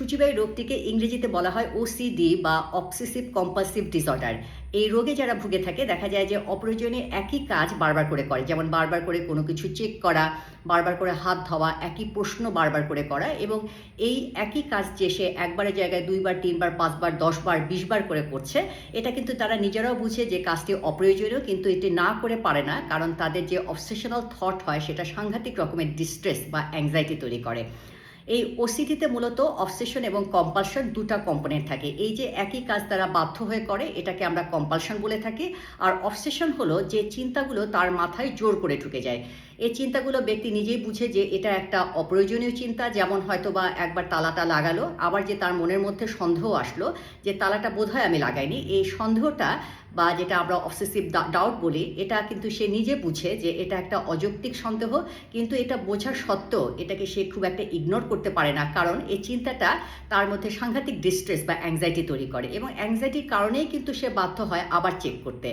সূচিবায়ু রোগটিকে ইংরেজিতে বলা হয় ওসিডি বা অবসেসিভ কম্পালসিভ ডিসঅর্ডার এই রোগে যারা ভুগে থাকে, দেখা যায় যে অপ্রয়োজনে একই কাজ বারবার করে করে। যেমন বারবার করে কোনো কিছু চেক করা, বারবার করে হাত ধোয়া, একই প্রশ্ন বারবার করে করা এবং এই একই কাজ যে সে একবারের জায়গায় দুইবার, তিনবার, পাঁচবার, দশবার, বিশবার করে করছে, এটা কিন্তু তারা নিজেরাও বুঝে যে কাজটি অপ্রয়োজনীয় কিন্তু এটি না করে পারে না কারণ তাদের যে অবসেশনাল থট হয়, সেটা সাংঘাতিক রকমের ডিস্ট্রেস বা অ্যাংজাইটি তৈরি করে। এই ওসিডিতে মূলত অবসেশন এবং কম্পালশন দুটা কম্পোনেন্ট থাকে। এই যে একই কাজ তারা বাধ্য হয়ে করে, এটাকে আমরা কম্পালশন বলে থাকি। আর অবসেশন হলো যে চিন্তাগুলো তার মাথায় জোর করে ঢুকে যায়। এই চিন্তাগুলো ব্যক্তি নিজেই বুঝে যে এটা একটা অপ্রয়োজনীয় চিন্তা, যেমন হয়তো বা একবার তালাটা লাগালো, আবার যে তার মনের মধ্যে সন্দেহ আসলো যে তালাটা বোধহয় আমি লাগাইনি। এই সন্দেহটা বা যেটা আমরা অবসেসিভ ডাউট বলি, এটা কিন্তু সে নিজে বুঝে যে এটা একটা অযৌক্তিক সন্দেহ, কিন্তু এটা বোঝার সত্ত্বেও এটাকে সে খুব একটা ইগনোর করতে পারে না। কারণ এই চিন্তাটা তার মধ্যে সাংঘাতিক ডিস্ট্রেস বা অ্যাংজাইটি তৈরি করে এবং অ্যাংজাইটির কারণেই কিন্তু সে বাধ্য হয় আবার চেক করতে।